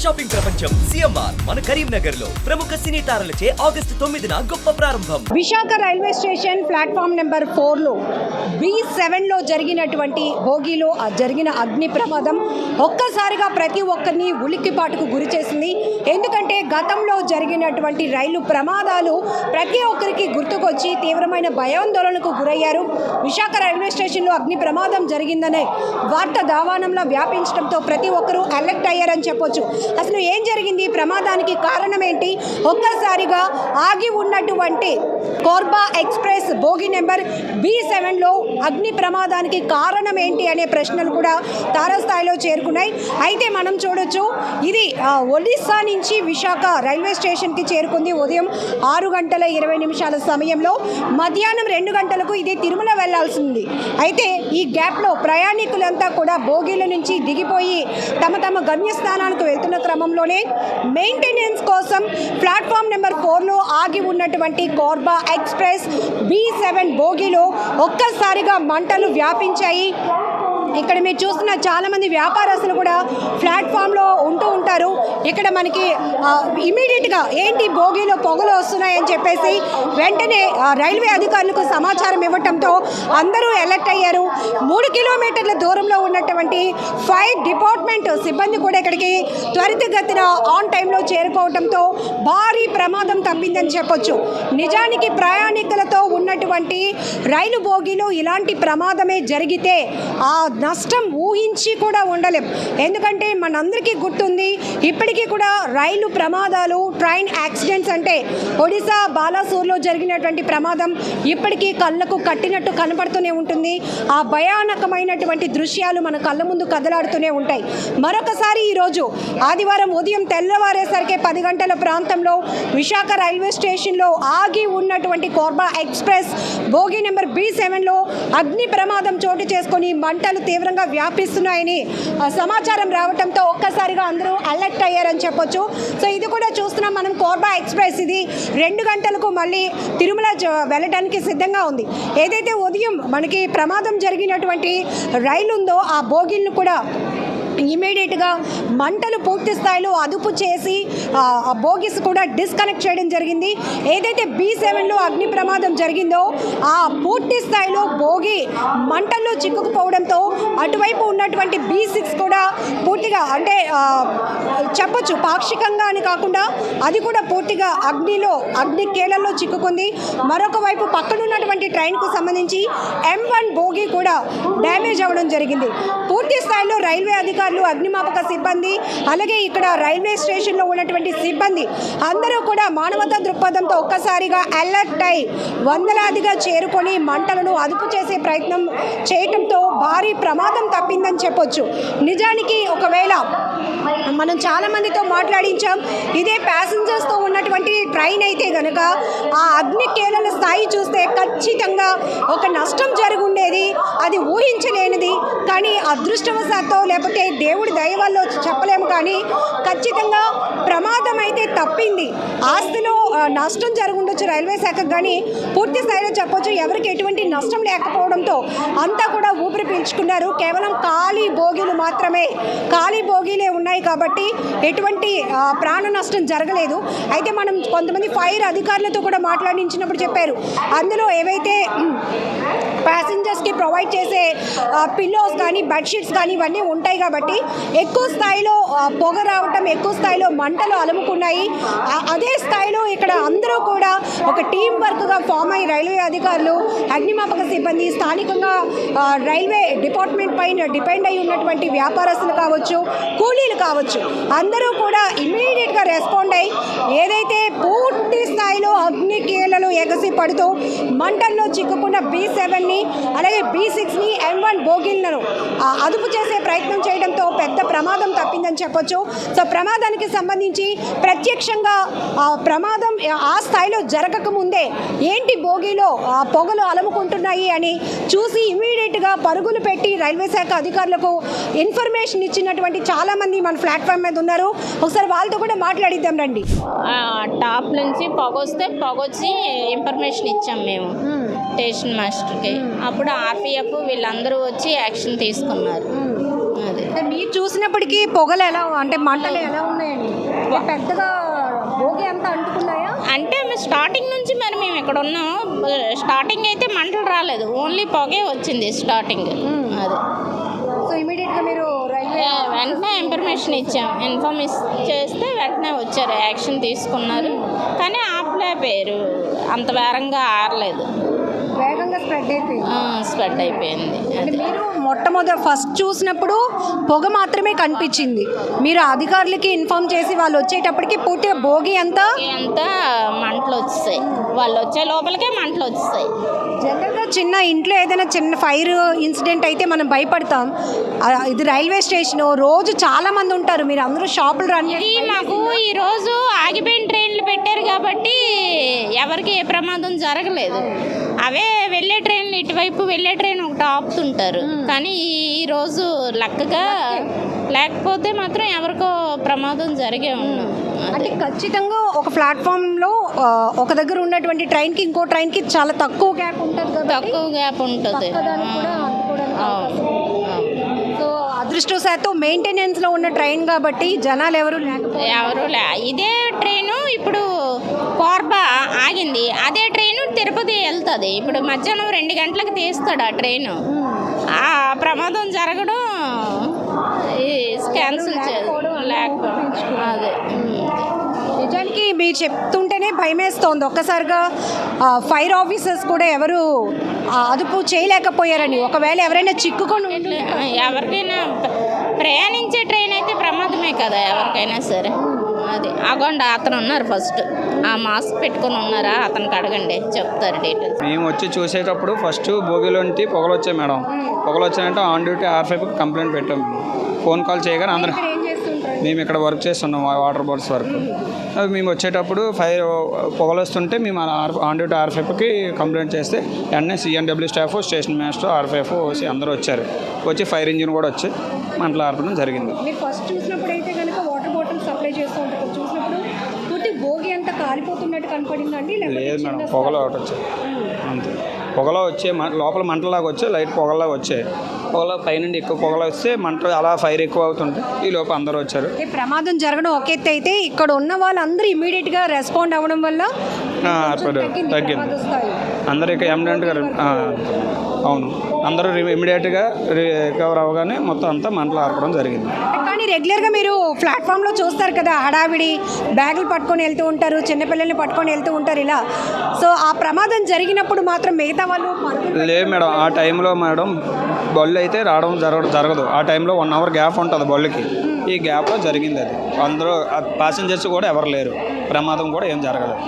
Shopping ప్రపంచం CMR మన కరీంనగర్లో ప్రముఖ సినీ తారలచే ఆగస్టు తొమ్మిదిన గొప్ప ప్రారంభం. Visakha railway station platform number ఫోర్లో బి సెవెన్లో జరిగినటువంటి భోగిలో జరిగిన అగ్ని ప్రమాదం ఒక్కసారిగా ప్రతి ఒక్కరిని ఉలిక్కిపాటుకు గురి చేసింది. ఎందుకంటే గతంలో జరిగినటువంటి రైలు ప్రమాదాలు ప్రతి ఒక్కరికి గుర్తుకొచ్చి తీవ్రమైన భయాందోళనకు గురయ్యారు. విశాఖ రైల్వే స్టేషన్లో అగ్ని ప్రమాదం జరిగిందనే వార్త దావానంలో వ్యాపించడంతో ప్రతి ఒక్కరూ అలర్ట్ అయ్యారని చెప్పొచ్చు. అసలు ఏం జరిగింది? ప్రమాదానికి కారణం ఏంటి ఒక్కసారిగా ఆగి ఉన్నటువంటి Korba express bogie number B సెవెన్లో అగ్ని ప్రమాదానికి కారణం ఏంటి అనే ప్రశ్నలు కూడా తారస్థాయిలో చేరుకున్నాయి. అయితే మనం చూడొచ్చు ఇది ఒడిస్సా నుంచి విశాఖ రైల్వే స్టేషన్కి చేరుకుంది ఉదయం ఆరు గంటల ఇరవై నిమిషాల సమయంలో. మధ్యాహ్నం రెండు గంటలకు ఇది తిరుమల వెళ్ళాల్సింది. అయితే ఈ గ్యాప్లో ప్రయాణికులంతా కూడా బోగీల నుంచి దిగిపోయి తమ తమ గమ్యస్థానానికి వెళ్తున్న క్రమంలోనే మెయింటెనెన్స్ కోసం ప్లాట్ఫామ్ నెంబర్ ఫోర్లో ఆగి ఉన్నటువంటి కోర్బా ఎక్స్ప్రెస్ బి సెవెన్ బోగిలో ఒక్కసారిగా మంటలు వ్యాపించాయి. ఇక్కడ మీరు చూస్తున్న చాలామంది వ్యాపారస్తులు కూడా ప్లాట్ఫామ్లో ఉంటూ ఉంటారు. ఇక్కడ మనకి ఇమీడియట్గా ఏంటి భోగిలో పొగలు వస్తున్నాయని చెప్పేసి వెంటనే రైల్వే అధికారులకు సమాచారం ఇవ్వటంతో అందరూ ఎలర్ట్ అయ్యారు. మూడు కిలోమీటర్ల దూరంలో ఉన్నటువంటి ఫైర్ డిపార్ట్మెంట్ సిబ్బంది కూడా ఇక్కడికి త్వరితగతిన ఆన్ టైంలో చేరుకోవడంతో భారీ ప్రమాదం తప్పిందని చెప్పొచ్చు. నిజానికి ప్రయాణికులతో ఉన్నటువంటి రైలు బోగిలో ఇలాంటి ప్రమాదమే జరిగితే ఆ నష్టం ఊహించి కూడా ఉండలేం. ఎందుకంటే మనందరికీ గుర్తుంది ఇప్పటికీ కూడా రైలు ప్రమాదాలు ట్రైన్ యాక్సిడెంట్స్ అంటే ఒడిశా బాలాసూర్లో జరిగినటువంటి ప్రమాదం ఇప్పటికీ కళ్ళకు కట్టినట్టు కనపడుతూనే ఉంటుంది. ఆ భయానకమైనటువంటి దృశ్యాలు మన కళ్ళ ముందు కదలాడుతూనే ఉంటాయి. మరొకసారి ఈరోజు ఆదివారం ఉదయం తెల్లవారేసరికి పది గంటల ప్రాంతంలో విశాఖ రైల్వే స్టేషన్లో ఆగి ఉన్నటువంటి కోర్బా ఎక్స్ప్రెస్ భోగి నెంబర్ బి సెవెన్లో అగ్ని ప్రమాదం చోటు చేసుకొని మంటలు తీవ్రంగా వ్యాపిస్తున్నాయని సమాచారం రావడంతో ఒక్కసారిగా అందరూ అలర్ట్ అయ్యారని చెప్పొచ్చు. సో ఇది కూడా చూస్తున్నాం మనం. కోర్బా ఎక్స్ప్రెస్ ఇది రెండు గంటలకు మళ్ళీ తిరుమల వెళ్ళడానికి సిద్ధంగా ఉంది. ఏదైతే ఉదయం మనకి ప్రమాదం జరిగినటువంటి రైలు ఉందో ఆ బోగిల్ను కూడా ఇమీడియట్గా మంటలు పూర్తి స్థాయిలో అదుపు చేసి ఆ, బోగిస్ కూడా డిస్కనెక్ట్ చేయడం జరిగింది. ఏదైతే బి సెవెన్లో అగ్ని ప్రమాదం జరిగిందో ఆ పూర్తి స్థాయిలో భోగి మంటల్లో చిక్కుకుపోవడంతో అటువైపు ఉన్నటువంటి బి సిక్స్ కూడా పూర్తిగా అంటే చెప్పొచ్చు పాక్షికంగా అని కాకుండా అది కూడా పూర్తిగా అగ్నిలో అగ్ని కేలల్లో చిక్కుకుంది. మరొక వైపు పక్కనున్నటువంటి ట్రైన్కు సంబంధించి ఎం వన్ భోగి కూడా డ్యామేజ్ అవ్వడం జరిగింది. పూర్తి స్థాయిలో రైల్వే అధికారులు అగ్నిమాపక సిబ్బంది అలాగే ఇక్కడ రైల్వే స్టేషన్లో ఉన్నటువంటి సిబ్బంది అందరూ కూడా మానవతా దృక్పథంతో ఒక్కసారిగా అలర్ట్ అయి వందలాదిగా చేరుకొని మంటలను అదుపు చేసే ప్రయత్నం చేయటంతో భారీ ప్రమాదం తప్పిందని చెప్పొచ్చు. నిజానికి ఒకవేళ మనం చాలా మందితో మాట్లాడించాం ఇదే ప్యాసింజర్స్తో ఉన్నటువంటి ట్రైన్ అయితే కనుక ఆ అగ్ని కేరళ స్థాయి చూస్తే ఖచ్చితంగా ఒక నష్టం జరుగుండేది అది ఊహించలేనిది. కానీ అదృష్టవశాత్తో లేకపోతే దేవుడి దయ వల్ల చెప్పలేము. కానీ ఖచ్చితంగా ప్రమాదం అయితే తప్పింది. ఆస్తిలో నష్టం జరుగుండొచ్చు రైల్వే శాఖకు కానీ పూర్తి స్థాయిలో చెప్పొచ్చు ఎవరికి ఎటువంటి నష్టం లేకపోవడంతో అంతా కూడా ఊపిరి పీల్చుకున్నారు. కేవలం ఖాళీ భోగిలు మాత్రమే. ఖాళీ భోగిలే ఉన్నాయి కాబట్టి ఎటువంటి ప్రాణ నష్టం జరగలేదు. అయితే మనం కొంతమంది ఫైర్ అధికారులతో కూడా మాట్లాడించినప్పుడు చెప్పారు. అందులో ఏవైతే ప్యాసింజర్ ప్యాసింజర్స్కి ప్రొవైడ్ చేసే పిల్లోస్ కానీ బెడ్షీట్స్ కానీ ఇవన్నీ ఉంటాయి కాబట్టి ఎక్కువ స్థాయిలో పొగ రావటం ఎక్కువ స్థాయిలో మంటలు అలుముకున్నాయి. అదే స్థాయిలో ఇక్కడ అందరూ కూడా ఒక టీం వర్క్గా ఫామ్ అయ్యి రైల్వే అధికారులు అగ్నిమాపక సిబ్బంది స్థానికంగా రైల్వే డిపార్ట్మెంట్ పైన డిపెండ్ అయి ఉన్నటువంటి వ్యాపారస్తులు కావచ్చు కూలీలు కావచ్చు అందరూ కూడా ఇమీడియట్గా రెస్పాండ్ అయ్యి ఏదైతే పూర్తి స్థాయిలో అగ్ని కీలలు ఎగసి పడుతూ మంటల్లో చిక్కుకున్న బి సెవెన్ని అలాగే బి సిక్స్ని ఎం వన్ బోగిన్లను అదుపు చేసే ప్రయత్నం చేయడంతో పెద్ద ప్రమాదం తప్పిందని చెప్పొచ్చు. సో ప్రమాదానికి సంబంధించి ప్రత్యక్షంగా ఆ ప్రమాదం ఆ స్థాయిలో జరగకముందే ఏంటి బోగిలో ఆ పొగలు అలముకుంటున్నాయి అని చూసి ఇమీడియట్గా పరుగులు పెట్టి రైల్వే శాఖ అధికారులకు ఇన్ఫర్మేషన్ ఇచ్చినటువంటి చాలామంది మన ప్లాట్ఫామ్ మీద ఉన్నారు. ఒకసారి వాళ్ళతో కూడా మాట్లాడిద్దాం రండి. టాప్ నుంచి పొగొస్తే పొగొచ్చి ఇన్ఫర్మేషన్ ఇచ్చాం మేము. స్టేషన్ మాస్టర్కి అప్పుడు ఆర్పిఎఫ్ వీళ్ళందరూ వచ్చి యాక్షన్ తీసుకున్నారు. అది. అంటే మీరు చూసినప్పటికీ పొగలు ఎలా అంటే మంటలు ఎలా ఉన్నాయండి? పెద్దగా భోగి అంతా అంటుకున్నాయా? అంటే మేము స్టార్టింగ్ నుంచి మరి మేము ఇక్కడ ఉన్నాం. స్టార్టింగ్ అయితే మంటలు రాలేదు. ఓన్లీ పొగే వచ్చింది స్టార్టింగ్ అది. సో ఇమీడియట్గా మీరు రైల్వే వెంటనే ఇన్ఫర్మేషన్ ఇచ్చాం. ఇన్ఫార్మ్ ఇస్- చేస్తే వెంటనే వచ్చారు. యాక్షన్ తీసుకున్నారు. కానీ ఆపలేకపోయారు. అంత వేరంగా ఆరలేదు. Greg స్ప్రెడ్ అయిపోయింది? స్ప్రెడ్ అయిపోయింది. అంటే మీరు మొట్టమొదటి ఫస్ట్ చూసినప్పుడు పొగ మాత్రమే కనిపించింది. మీరు అధికారులకి ఇన్ఫార్మ్ చేసి వాళ్ళు వచ్చేటప్పటికి పూర్తిగా భోగి అంతా? అంతా మంటలు వచ్చాయి వాళ్ళు వచ్చే లోపలికే మంటలు వచ్చాయి జనరల్గా చిన్న ఇంట్లో ఏదైనా చిన్న ఫైర్ ఇన్సిడెంట్ అయితే మనం భయపడతాం. ఆ, ఇది రైల్వే స్టేషన్ రోజు చాలా మంది ఉంటారు. మీరు అందరూ షాపులు రన్ ఇది మాకు ఈరోజు ఆగిపోయిన ట్రైన్లు పెట్టారు కాబట్టి ఎవరికి ఏ ప్రమాదం జరగలేదు. అవే వెళ్ళే ట్రైన్లు ఇటువైపు వెళ్ళే ట్రైన్ ఒకటి ఆపుతుంటారు కానీ ఈ రోజు లక్కగా లేకపోతే మాత్రం ఎవరికో ప్రమాదం జరిగే ఉన్నాం అంటే ఖచ్చితంగా ఒక ప్లాట్ఫామ్లో ఒక దగ్గర ఉన్నటువంటి ట్రైన్కి ఇంకో ట్రైన్కి చాలా తక్కువ గ్యాప్ ఉంటుంది తక్కువ గ్యాప్ ఉంటుంది. అదృష్టవశాత్తు మెయింటెనెన్స్లో ఉన్న ట్రైన్ కాబట్టి జనాలు ఎవరు ఎవరు ఇదే ట్రైను ఇప్పుడు కోర్బా ఆగింది. అదే ట్రైను తిరుపతి వెళ్తుంది. ఇప్పుడు మధ్యాహ్నం రెండు గంటలకు తీస్తాడు ఆ ట్రైను ఆ ప్రమాదం జరగడం క్యాన్సిల్ లేకపోవడం అదే. నిజానికి మీరు చెప్తుంటేనే భయమేస్తోంది. ఒక్కసారిగా ఫైర్ ఆఫీసర్స్ కూడా ఎవరు అదుపు చేయలేకపోయారని. ఒకవేళ ఎవరైనా చిక్కుకొని ఎవరికైనా ప్ర- ప్రయాణించే ట్రైన్ అయితే ప్రమాదమే కదా ఎవరికైనా సరే. అది. అగోండి అతను ఉన్నారు ఫస్ట్. ఆ మాస్క్ పెట్టుకొని ఉన్నారా? అతనికి అడగండి చెప్తారు డీటెయిల్స్. మేము వచ్చి చూసేటప్పుడు ఫస్ట్ భోగిలోంటి పొగలు వచ్చాయి మేడం. పొగలు వచ్చాయంటే ఆన్ డ్యూటీ ఆర్ఫైకి కంప్లైంట్ పెట్టాం. ఫోన్ కాల్ చేయగానే అందరూ మేము ఇక్కడ వర్క్ చేస్తున్నాం వాటర్ బోర్డ్స్ వర్క్ మేము వచ్చేటప్పుడు ఫైర్ పొగలు వస్తుంటే మేము ఆన్ డ్యూటీ ఆర్ఫైఫ్కి కంప్లైంట్ చేస్తే వెంటనే CNW staff station master RPF OC అందరూ వచ్చారు. వచ్చి ఫైర్ ఇంజిన్ కూడా వచ్చి మంటలు ఆర్పడం జరిగింది. మీరు ఫస్ట్ చూసినప్పుడు అయితే కనుక వాటర్ బాటిల్ సప్లై చేస్తూ ఉంటారు. చూసినప్పుడు పూర్తి భోగి అంతా కాలిపోతున్నట్టు కనపడిందండి? లేదు మేడం పొగలో ఒకటి వచ్చాయి. అంతే. పొగలో వచ్చే లోపల మంటలాగా వచ్చాయి లైట్ పొగలాగా వచ్చాయి. పొగల పైనుండి ఎక్కువ పొగలు వస్తే మంట అలా ఫైర్ ఎక్కువ అవుతుంటే ఈ లోపు అందరూ వచ్చారు. ఈ ప్రమాదం జరగడం ఒక ఎత్తు అయితే ఇక్కడ ఉన్న వాళ్ళందరూ ఇమీడియట్గా రెస్పాండ్ అవ్వడం వల్ల కొంచెం తగ్గింది. అందరూ ఇక ఎమిడెంట్గా అవును. అందరూ ఇమీడియట్గా రికవర్ అవ్వగానే మొత్తం అంతా మంటలు ఆర్పడం జరిగింది. కానీ రెగ్యులర్గా మీరు ప్లాట్ఫామ్లో చూస్తారు కదా హడావిడి బ్యాగులు పట్టుకొని వెళ్తూ ఉంటారు చిన్నపిల్లల్ని పట్టుకొని వెళ్తూ ఉంటారు ఇలా. సో ఆ ప్రమాదం జరిగినప్పుడు మాత్రం మిగతా వాళ్ళు లేదు మేడం ఆ టైంలో మేడం బళ్ళు అయితే రావడం జరగ జరగదు. ఆ టైంలో వన్ అవర్ గ్యాప్ ఉంటుంది బళ్ళుకి. ఈ గ్యాప్లో జరిగింది అది. అందరూ ప్యాసింజర్స్ కూడా ఎవరు లేరు. ప్రమాదం కూడా ఏం జరగలేదు.